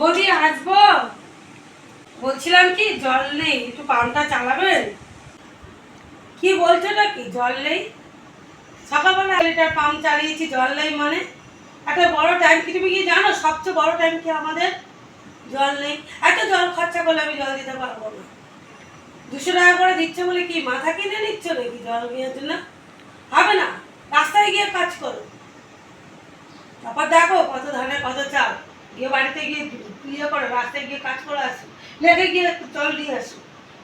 বৌদি আসব বলছিলাম কি, জল নেই, একটু পাম্পটা চালাবেন? কি বলছোটা কি জল নেই? সকালবেলা লিটার পাম্প চালিয়েছি, জল নেই মানে? একটা বড় টাইম কি তুমি কি জানো, সবচেয়ে বড় টাইম কি আমাদের? জল নেই। এত জল খরচা করলে আমি জল দিতে পারব না। দুশো টাকা করে দিচ্ছে বলে কি, মাথা কিনে নিচ্ছ নাকি জল নেওয়ার জন্য? হবে না, রাস্তায় গিয়ে কাজ করো। তারপর দেখো কত ধানে কত চাল। গিয়ে বাড়িতে গিয়ে ইয়ে করো, রাস্তায় গিয়ে কাজ করে আসো। লেগে গিয়ে জল দিয়ে আসো।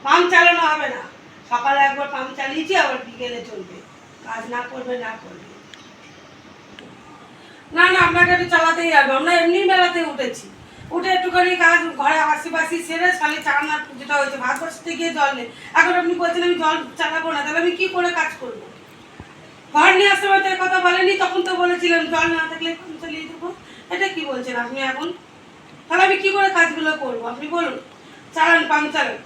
পাম্প চালানো হবে না। সকালে একবার পাম্প চালিয়েছি, আবার বিকেলে চলবে। কাজ না করবে না করবে। না না আপনাকে একটু চালাতেই হবে আমরা এমনি বেলাতে উঠেছি। উঠে একটুখানি কাজ, ঘরে আশিপাশি সেরে খালি চালানোর যেটা হয়েছে। ভাত বসতে গিয়ে জল নেই। এখন আপনি বলছেন আমি জল চালাবো না, তাহলে আমি কি করে কাজ করব? ঘর নিয়ে আসতে কথা বলেনি, তখন তো বলেছিলেন জল না থাকলে চালিয়ে দেবো। এটা কি বলছেন আপনি এখন? তাহলে আমি কি করে কাজগুলো করব? আপনি বলুন। চালান পাম্প চালান।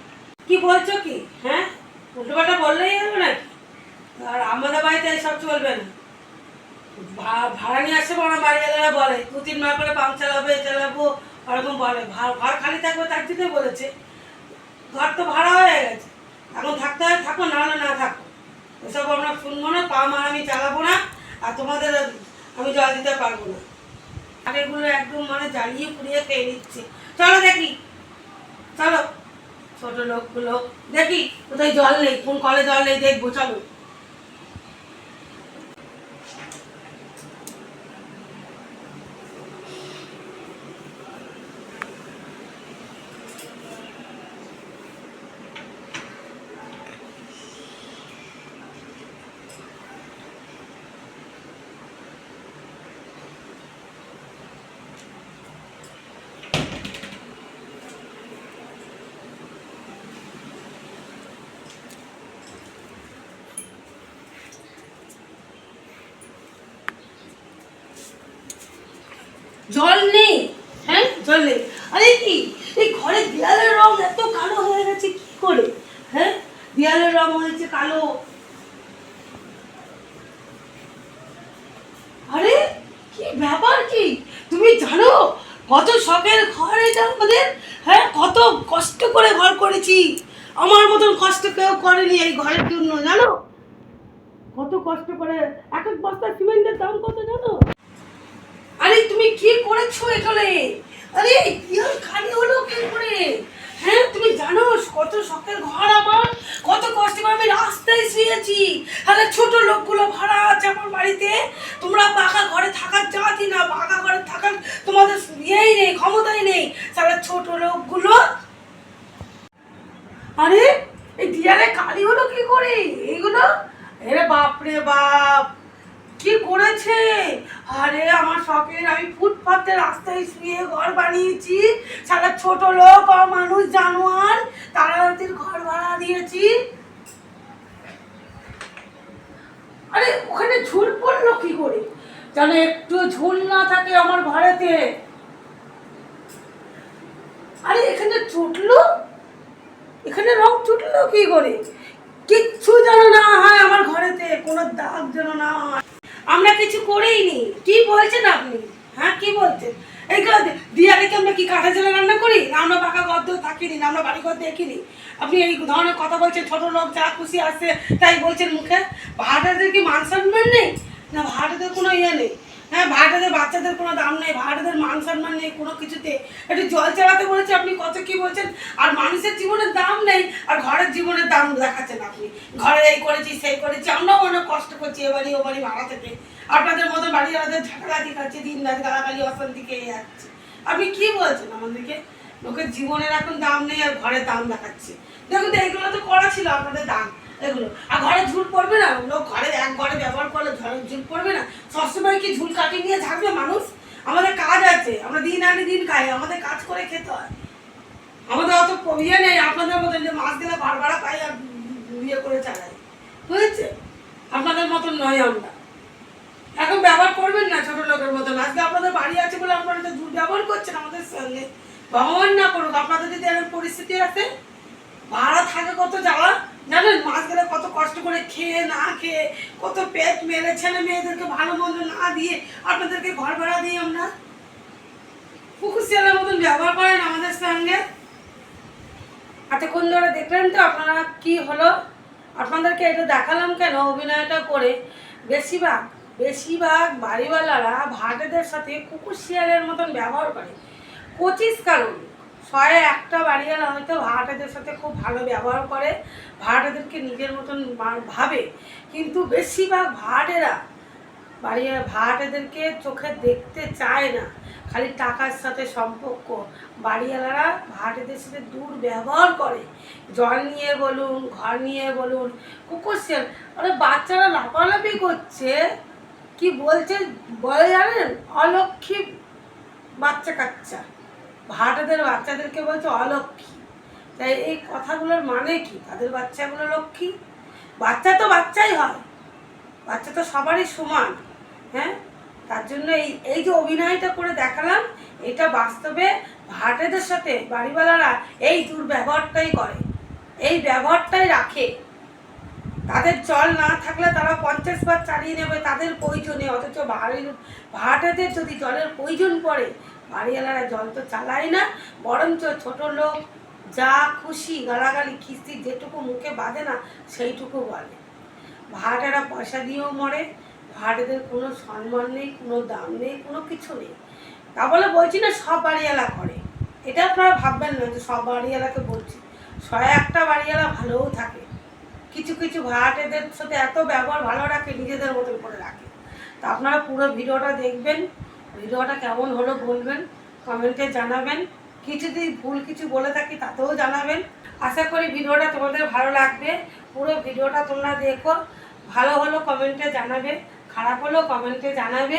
কি বলছো কি? হ্যাঁ? উল্টোপাল্টা বললেই হবে নাকি? আর আমাদের বাড়িতে সব চলবে না। ভাড়া নিয়ে আসছে বড় বাড়ি এলাকা বলে। দু তিন মাস করে পাম্প চালাবো, এ চালাবো, ওরকম বলে। ঘর খালি থাকবে তার জন্য বলেছে। ঘর তো ভাড়া হয়ে গেছে। এখন থাকতে হয়, থাকো, না হলে না থাকো। ওসব আমরা শুনব না পা মার আমি চালাবো না, আর তোমাদের আমি জল দিতে পারব না। আরগুলো একদম মানে জ্বালিয়ে পুড়িয়ে খেয়ে নিচ্ছে। চলো দেখি। চলো। ছোট লোকগুলো। দেখি, কোথায় জল নেই, কোন কলে জল নেই, দেখব, চলো। জল নেই। হ্যাঁ? জল নেই। আরে কি? এই ঘরের দেয়ালের রং এত কালো হয়ে গেছে কি করে? হ্যাঁ? দেয়ালের রং হয়েছে কালো। আরে কি ব্যাপার কি? তুমি জানো কত শখের ঘর এটা আমাদের? হ্যাঁ? কত কষ্ট করে ঘর করেছি। আমার মতন কষ্ট কেউ করেনি এই ঘরের জন্য জানো? কত কষ্ট করে এক এক বস্তা সিমেন্টের দাম কত জানো? আরে তুমি কি করেছ এখানে? আরে ইয়ার খালি হলো কি করে? হ্যাঁ তুমি জানো কত শখের ঘর আমার, কত কষ্ট আমি রাস্তায় শুয়েছি। তাহলে ছোট লোকগুলো ভাড়া আছে আমার বাড়িতে। তোমরা পাকা ঘরে থাকার জাতি না পাকা ঘরে থাকার তোমাদের ইয়েই নেই, ক্ষমতাই নেই। তাহলে ছোট লোকগুলো আরে, এই দিয়ালে কালি হলো কি করে? এইগুলো এরে বাপ রে বাপ। কি করেছে? আরে, আমার শখের আমি ফুটপাতে রাস্তায় শুয়ে ঘর বানিয়েছি। সারা ছোট লোক আর মানুষ জানোয়ার তারা ঘর ভাড়া দিয়েছি। আরে, ওখানে ঝুল পড়ল কি করে? যেন একটু ঝুল না থাকে আমার ঘরেতে আরে, এখানে চুটলো এখানে রং চুটলো কি করে? কিচ্ছু যেন না হয় আমার ঘরেতে, কোনো দাগ যেন না হয়। আমরা কিছু করেইনি কি বলছেন আপনি? হ্যাঁ কি বলছেন? আমরা কি রান্না করি? না না বাড়ি ঘর আপনি এই ধরনের কথা বলছেন, ছোট লোক যা খুশি আসছে তাই বলছেন মুখে। কি নেই? না, ভাড়াটাদের কোনো ইয়ে নেই। হ্যাঁ ভাড়াটাদের, বাচ্চাদের কোনো দাম নেই, ভাড়াটাদের মান সম্মান নেই কোনো কিছুতে। একটু জল চালাতে বলেছে আপনি, কত কি বলছেন? আর মানুষের জীবনের দাম নেই, আর ঘরের জীবনের দাম দেখাচ্ছেন আপনি। ঘরে এই করেছি, সেই করেছি, আমরাও অনেক কষ্ট করছি এ বাড়ি, ও বাড়ি ভাড়া থেকে। আপনাদের মতো বাড়ি আমাদের ঝাঁটালাটি খাচ্ছে, দিন রাত গালাগালি, অশান্তি খেয়ে যাচ্ছে। আপনি কি বলছেন আমাদেরকে? লোকের জীবনের এখন দাম নেই, আর ঘরের দাম দেখাচ্ছে। দেখুন তো, এইগুলো তো করা ছিল আপনাদের দাম। এগুলো। আর ঘরে ঝুল পড়বে না লোক ঘরে, এক ঘরে ব্যবহার করলে ঘরে ঝুল পড়বে না। সবসময় কি ঝুল কাটিয়ে নিয়ে থাকবে মানুষ? আমাদের কাজ আছে, আমরা দিন আনি দিন খাই, আমাদের কাজ করে খেতে হয়। আমাদের অত ইয়ে নেই, আপনাদের মতো যে মাছ দিলে বারবার পাই আর ইয়ে করে চালাই। বুঝেছে? আপনাদের মতন নয় আমরা। এখন ব্যবহার করবেন না ছোট লোকের মতন। আজকে আপনাদের বাড়ি আছে বলে আপনারা তো দুর্ব্যবহার করছেন আমাদের সঙ্গে। ভগবান না করুক, আপনাদের যদি এরকম পরিস্থিতি আছে ভাড়া থাকে কত জ্বালা জানেন মাছ গেলে কত কষ্ট করে খেয়ে না খেয়ে কত পেট মেরে ছেলে মেয়েদেরকে ভালো মন্দ না দিয়ে আপনাদেরকে ঘর ভাড়া দিই আমরা? পুকুর শিয়ালের মতন ব্যবহার করেন আমাদের সঙ্গে। এতক্ষণ ধরে দেখলেন তো আপনারা কি হলো? আপনাদেরকে এটা দেখালাম কেন অভিনয়টা করে? বেশিরভাগ বেশিরভাগ বাড়িওয়ালারা ভাটেদের সাথে কুকুর শিয়ালের মতন ব্যবহার করে। পঁচিশ কারণ। ছয় একটা বাড়িওয়ালা হয়তো ভাড়াটেদের সাথে খুব ভালো ব্যবহার করে, ভাড়াটেদেরকে নিজের মতন ভাবে। কিন্তু বেশিরভাগ ভাড়াটেরা বাড়ি ভাড়াটেদেরকে চোখে দেখতে চায় না। খালি টাকার সাথে সম্পর্ক। বাড়িওয়ালারা ভাড়াটেদের সাথে দূর ব্যবহার করে। জল নিয়ে বলুন, ঘর নিয়ে বলুন, কুকুর সেল মানে বাচ্চারা লাফালাফি করছে। কি বলছে? বলে জানেন? অলক্ষী বাচ্চা কাচ্চা ভাড়াটেদের বাচ্চাদেরকে বলছে অলক্ষী তাই এই কথাগুলোর মানে কি? তাদের বাচ্চাগুলো লক্ষ্মী? বাচ্চা তো বাচ্চাই হয়। বাচ্চা তো সবারই সমান হ্যাঁ? তার জন্য এই এই যে অভিনয়টা করে দেখালাম, এটা বাস্তবে ভাটেদের সাথে বাড়িওয়ালারা এই দুর্ব্যবহারটাই করে। এই ব্যবহারটাই রাখে। তাদের জল না থাকলে তারা পঞ্চাশ বার চালিয়ে নেবে, তাদের প্রয়োজনে অথচ বাড়ির ভাড়াটেদের যদি জলের প্রয়োজন পড়ে, বাড়িওয়ালারা জল তো চালায় না, বরঞ্চ ছোট লোক যা খুশি গালাগালি, খিস্তি যেটুকু মুখে বাঁধে না, সেইটুকু বলে। ভাড়াটেরা পয়সা দিয়েও মরে ভাড়াটেদের কোনো সম্মান নেই, কোনো দাম নেই, কোনো কিছু নেই। তা বলে বলছি না, সব বাড়িওয়ালা করে। এটা আপনারা ভাববেন না যে সব বাড়িওয়ালাকে বলছি। ছয় একটা বাড়িওয়ালা ভালোও থাকে। কিছু কিছু ভাড়াটেদের সাথে এত ব্যবহার ভালো রাখে, নিজেদের মতন করে রাখে। তা আপনারা পুরো ভিডিওটা দেখবেন, ভিডিওটা কেমন হলো বলবেন, কমেন্টে জানাবেন। কিছু যদি ভুল কিছু বলে থাকি তাতেও জানাবেন। আশা করি ভিডিওটা তোমাদের ভালো লাগবে। পুরো ভিডিওটা তোমরা দেখো, ভালো হলো কমেন্টে জানাবে, খারাপ হলেও কমেন্টে জানাবে।